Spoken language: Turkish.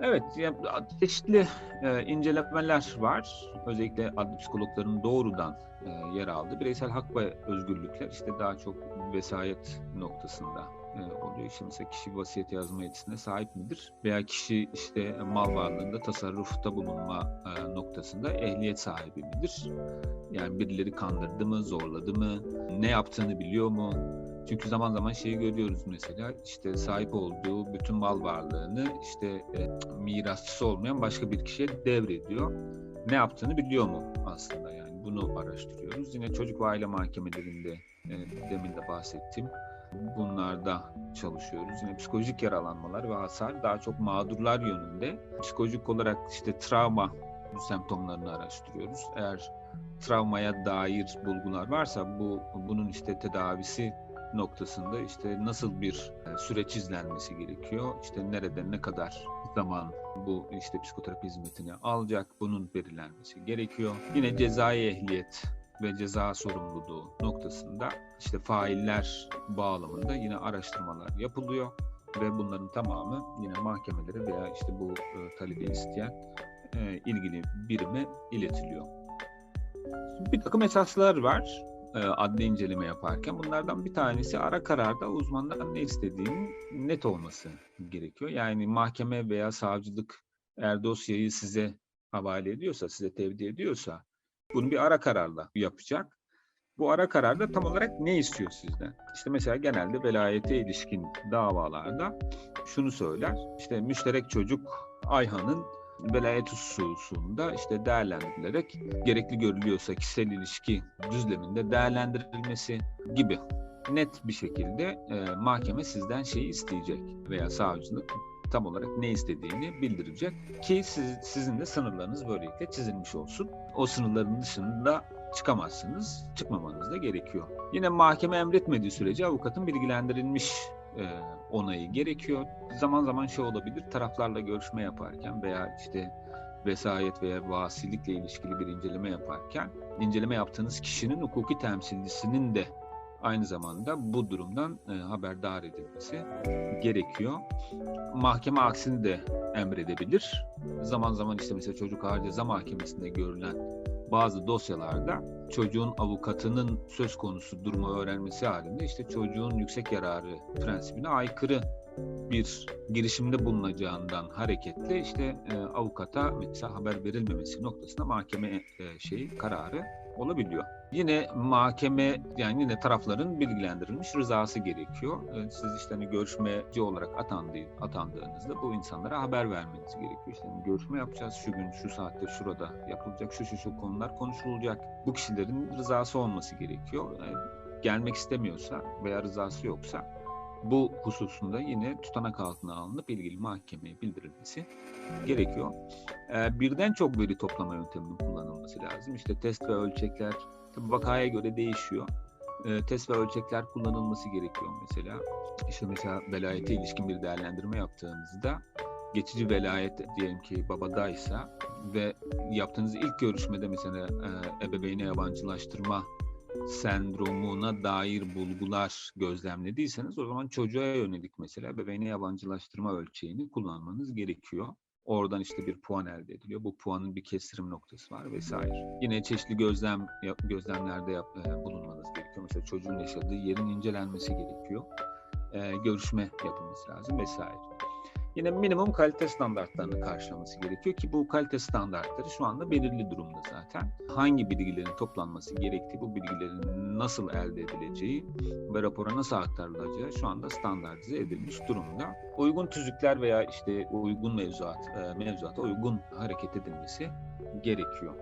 Evet, çeşitli e, incelemeler var. Özellikle adli psikologların doğrudan e, yer aldığı bireysel hak ve özgürlükler işte daha çok vesayet noktasında e, oluyor. İşte mesela kişi vasiyet yazma yetisine sahip midir? Veya kişi işte mal varlığında tasarrufta bulunma e, noktasında ehliyet sahibi midir? Yani birileri kandırdı mı, zorladı mı, ne yaptığını biliyor mu? Çünkü zaman zaman şeyi görüyoruz mesela işte sahip olduğu bütün mal varlığını işte e, mirasçısı olmayan başka bir kişiye devrediyor. Ne yaptığını biliyor mu aslında yani bunu araştırıyoruz. Yine çocuk ve aile mahkemelerinde e, demin de bahsettiğim bunlarda çalışıyoruz. Yine psikolojik yaralanmalar ve hasar daha çok mağdurlar yönünde. Psikolojik olarak işte travma semptomlarını araştırıyoruz. Eğer travmaya dair bulgular varsa bu bunun işte tedavisi noktasında işte nasıl bir e, süreç izlenmesi gerekiyor? İşte nerede ne kadar zaman bu işte psikoterapi hizmetini alacak bunun belirlenmesi gerekiyor. Yine cezai ehliyet ve ceza sorumluluğu noktasında işte failler bağlamında yine araştırmalar yapılıyor ve bunların tamamı yine mahkemelere veya işte bu e, talebi isteyen e, ilgili birime iletiliyor. Bir takım esaslar var adli inceleme yaparken. Bunlardan bir tanesi ara kararda uzmandan ne istediğinin net olması gerekiyor. Yani mahkeme veya savcılık eğer dosyayı size havale ediyorsa, size tevdi ediyorsa bunu bir ara kararla yapacak. Bu ara kararda tam olarak ne istiyor sizden? İşte mesela genelde velayete ilişkin davalarda şunu söyler. İşte müşterek çocuk Ayhan'ın velayet hususunda işte değerlendirilerek gerekli görülüyorsa kişisel ilişki düzleminde değerlendirilmesi gibi net bir şekilde e, mahkeme sizden şeyi isteyecek veya savcılık tam olarak ne istediğini bildirecek ki siz, sizin de sınırlarınız böylelikle çizilmiş olsun. O sınırların dışında çıkamazsınız, çıkmamanız da gerekiyor. Yine mahkeme emretmediği sürece avukatın bilgilendirilmiş e, onayı gerekiyor. Zaman zaman şey olabilir, taraflarla görüşme yaparken veya işte vesayet veya vasilikle ilişkili bir inceleme yaparken inceleme yaptığınız kişinin hukuki temsilcisinin de aynı zamanda bu durumdan e, haberdar edilmesi gerekiyor. Mahkeme aksini de emredebilir. Zaman zaman işte mesela çocuk ağır ceza mahkemesinde görülen bazı dosyalarda çocuğun avukatının söz konusu durumu öğrenmesi halinde işte çocuğun yüksek yararı prensibine aykırı bir girişimde bulunacağından hareketle işte e, avukata mesela haber verilmemesi noktasında mahkeme e, şeyi kararı olabiliyor. Yine mahkeme yani yine tarafların bilgilendirilmiş rızası gerekiyor. E, Siz işte hani görüşmeci olarak atandığı, atandığınızda bu insanlara haber vermeniz gerekiyor. İşte hani görüşme yapacağız şu gün, şu saatte, şurada yapılacak, şu şu şu konular konuşulacak. Bu kişilerin rızası olması gerekiyor. E, Gelmek istemiyorsa veya rızası yoksa bu hususunda yine tutanak altına alınıp ilgili mahkemeye bildirilmesi gerekiyor. Ee, birden çok veri toplama yönteminin kullanılması lazım. İşte test ve ölçekler tabii vakaya göre değişiyor. Ee, test ve ölçekler kullanılması gerekiyor mesela. İşte mesela velayete ilişkin bir değerlendirme yaptığınızda geçici velayet diyelim ki babadaysa ve yaptığınız ilk görüşmede mesela e, ebeveyne yabancılaştırma sendromuna dair bulgular gözlemlediyseniz o zaman çocuğa yönelik mesela bebeğine yabancılaştırma ölçeğini kullanmanız gerekiyor. Oradan işte bir puan elde ediliyor. Bu puanın bir kestirim noktası var vesaire. Yine çeşitli gözlem gözlemlerde yap, e, bulunmanız gerekiyor. Mesela çocuğun yaşadığı yerin incelenmesi gerekiyor. E, görüşme yapılması lazım vesaire. Yine minimum kalite standartlarını karşılaması gerekiyor ki bu kalite standartları şu anda belirli durumda zaten. Hangi bilgilerin toplanması gerektiği, bu bilgilerin nasıl elde edileceği ve rapora nasıl aktarılacağı şu anda standartize edilmiş durumda. Uygun tüzükler veya işte uygun mevzuat, e, mevzuata uygun hareket edilmesi gerekiyor.